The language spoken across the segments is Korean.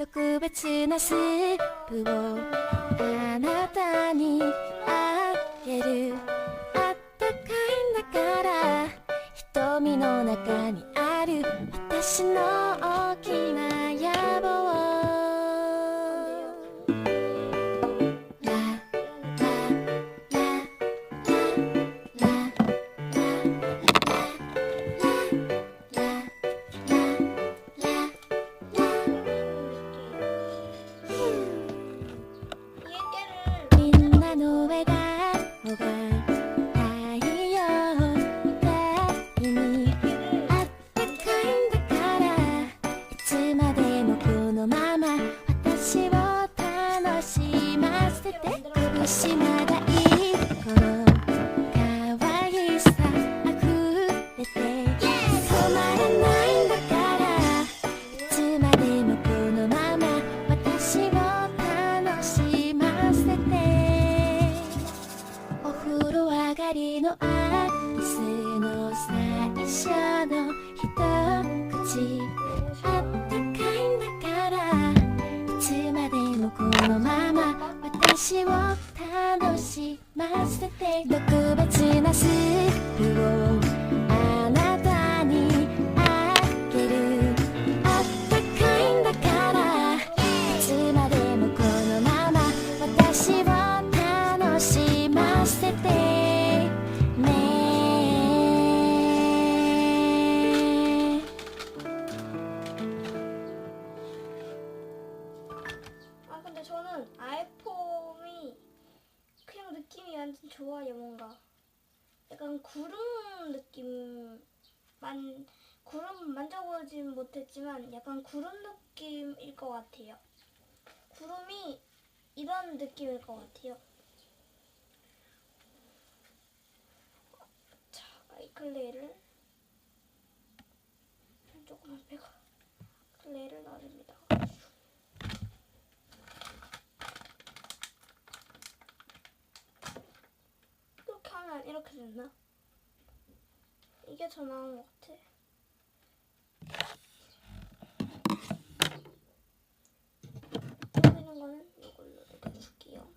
特別なスープをあなたにあげる。あったかいんだから瞳の中にある。私のスの最初の一口あったかいんだから。いつまでもこのまま私を楽しませて。特別なスープを 만 구름 만져보진 못했지만 약간 구름 느낌일 것 같아요. 구름이 이런 느낌일 것 같아요. 자 아이클레이를 조금만 빼고 클레이를 넣어줍니다. 이렇게 하면 이렇게 됐나? 이게 더 나은 것 같아. 되는 거는 이걸로 이렇게 줄게요.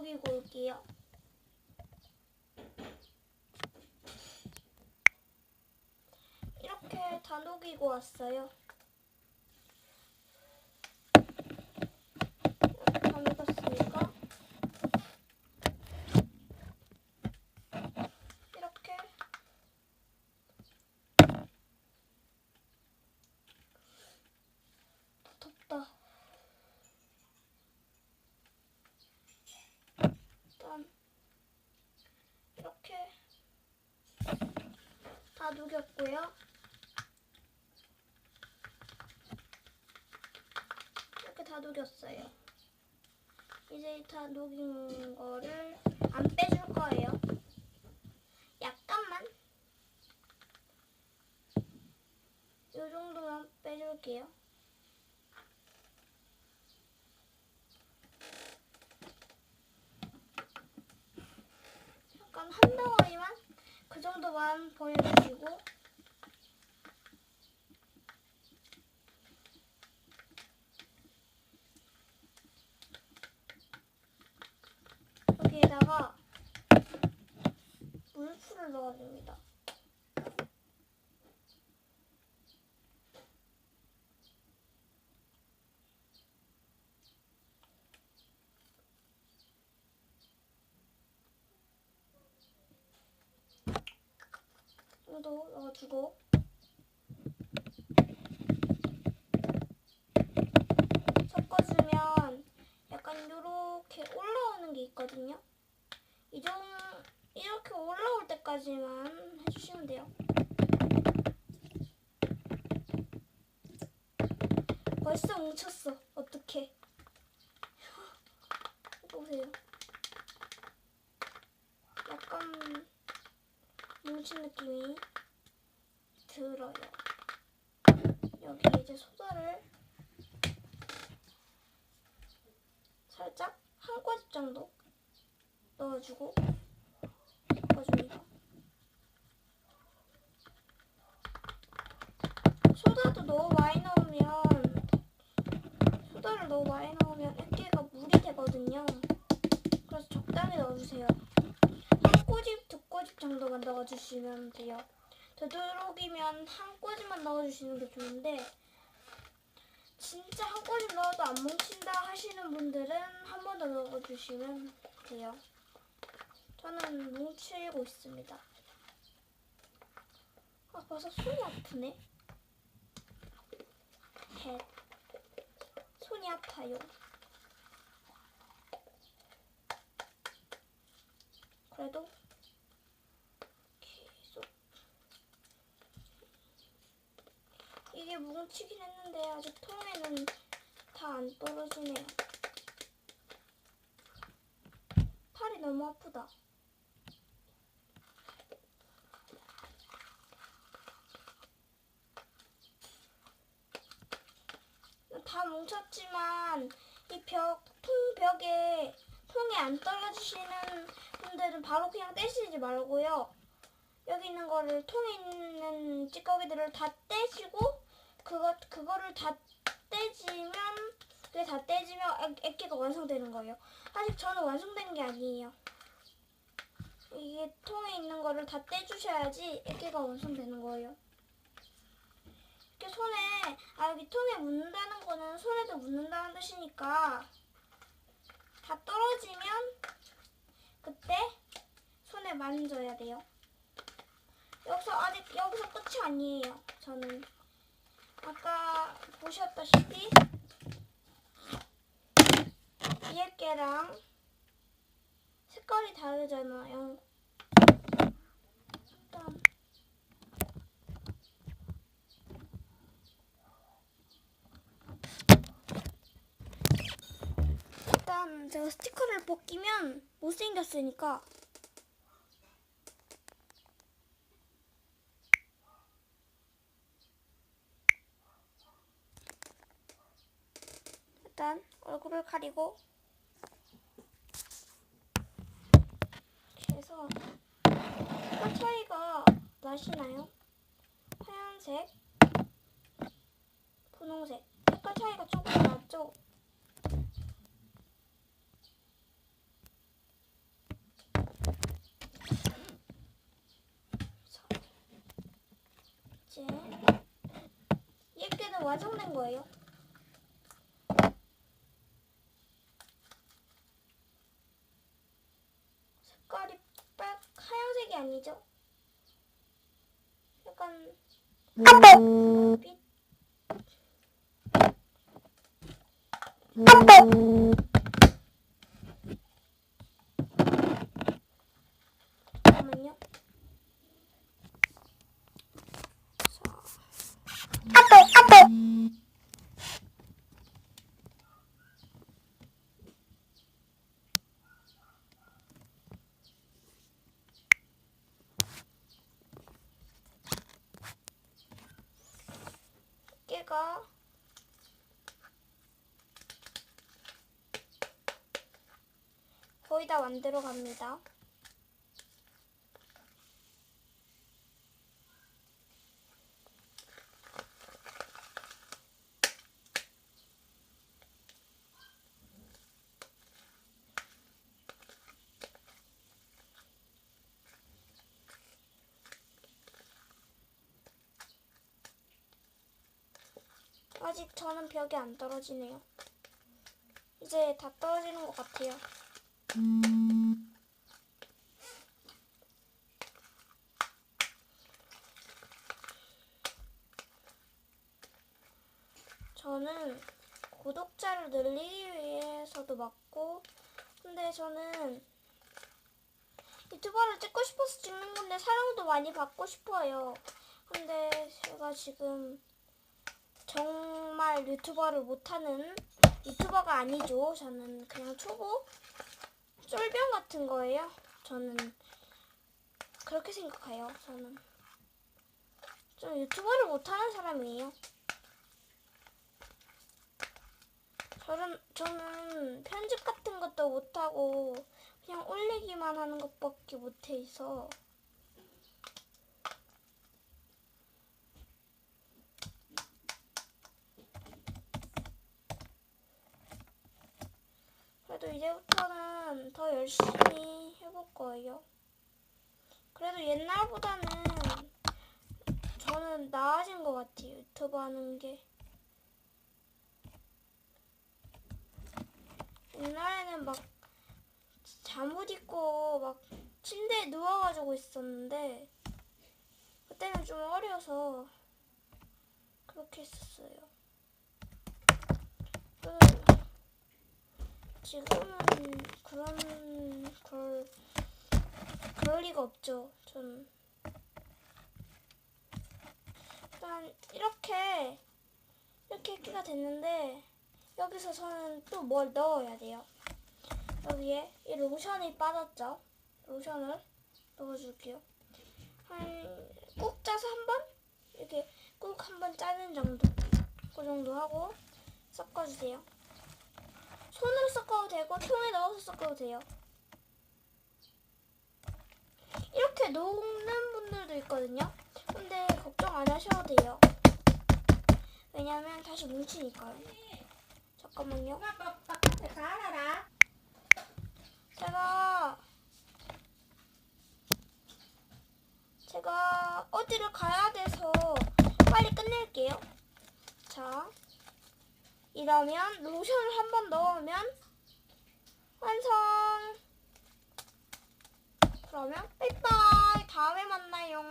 녹이고 올게요. 이렇게 다 녹이고 왔어요. 이렇게 다 녹았으니까 이렇게 덥다. 일단 이렇게 다 녹였고요. 이렇게 다 녹였어요. 이제 다 녹인 거를 안 빼줄 거예요. 약간만 이 정도만 빼줄게요. 약간 한 덩어리만 그 정도만 보여주시고 여기에다가 물풀을 넣어줍니다. 도 넣어주고 섞어주면 약간 이렇게 올라오는 게 있거든요. 이 정도 이렇게 올라올 때까지만 해주시면 돼요. 벌써 뭉쳤어. 어떡해. 보세요. 약간 뭉친 느낌이 들어요. 여기 이제 소다를 살짝 한 꼬집 정도 넣어주고 넣어줍니다. 소다도 너무 많이 넣으면 소다를 너무 많이 넣으면 액계가 물이 되거든요. 그래서 적당히 넣어주세요. 한 꼬집, 두 꼬집 정도만 넣어주시면 돼요. 되도록이면 한 꼬집만 넣어주시는 게 좋은데 진짜 한 꼬집 넣어도 안 뭉친다 하시는 분들은 한 번 더 넣어주시면 돼요. 저는 뭉치고 있습니다. 아, 벌써 손이 아프네. 해. 손이 아파요. 그래도 이게 뭉치긴 했는데 아직 통에는 다 안 떨어지네요. 팔이 너무 아프다. 다 뭉쳤지만 이 벽, 통 벽에 통이 안 떨어지시는 분들은 바로 그냥 떼시지 말고요. 여기 있는 거를 통에 있는 찌꺼기들을 다 떼시고 그거 그거를 다 떼지면 그게 다 떼지면 액- 액계가 완성되는 거예요. 아직 저는 완성된 게 아니에요. 이게 통에 있는 거를 다 떼주셔야지 액계가 완성되는 거예요. 이렇게 손에 아 여기 통에 묻는다는 거는 손에도 묻는다는 뜻이니까 다 떨어지면 그때 손에 만져야 돼요. 여기서 아직 여기서 끝이 아니에요. 저는 아까 보셨다시피 이에게랑 색깔이 다르잖아요. 일단 일단 제가 스티커를 벗기면 못생겼으니까 일단 얼굴을 가리고 해서 색깔 차이가 나시나요? 하얀색, 분홍색 색깔 차이가 조금 나죠? 자, 이제 이렇게는 완성된 거예요. 색깔이 빨 아니죠? 약간 빛 잠깐만요. 자. 깨가 거의 다 만들어 갑니다. 아직 저는 벽이 안 떨어지네요. 이제 다 떨어지는 것 같아요. 저는 구독자를 늘리기 위해서도 맞고, 근데 저는 유튜버를 찍고 싶어서 찍는 건데 사랑도 많이 받고 싶어요. 근데 제가 지금 정말 유튜버를 못하는 유튜버가 아니죠. 저는 그냥 초보 쫄병 같은 거예요. 저는 그렇게 생각해요. 저는 좀 유튜버를 못하는 사람이에요. 저는 저는 편집 같은 것도 못하고 그냥 올리기만 하는 것밖에 못해서 그래도 이제부터는 더 열심히 해볼 거예요. 그래도 옛날보다는 저는 나아진 것 같아요. 유튜브 하는 게. 옛날에는 막 잠옷 입고 막 침대에 누워가지고 있었는데 그때는 좀 어려서 그렇게 했었어요. 그 지금은 그런 걸 그럴 리가 없죠. 전 일단 이렇게 이렇게 끼가 됐는데 여기서 저는 또 뭘 넣어야 돼요. 여기에 이 로션이 빠졌죠. 로션을 넣어줄게요. 한 꾹 짜서 한 번 이렇게 꾹 한 번 짜는 정도. 그 정도 하고 섞어주세요. 손으로 섞어도 되고 통에 넣어서 섞어도 돼요. 이렇게 녹는 분들도 있거든요. 근데 걱정 안 하셔도 돼요. 왜냐면 다시 뭉치니까요. 잠깐만요. 가라라. 제가 제가 어디를 가야 돼서 빨리 끝낼게요. 자, 이러면 로션을 한 번 넣으면 완성. 그러면 빠이빠이 다음에 만나요.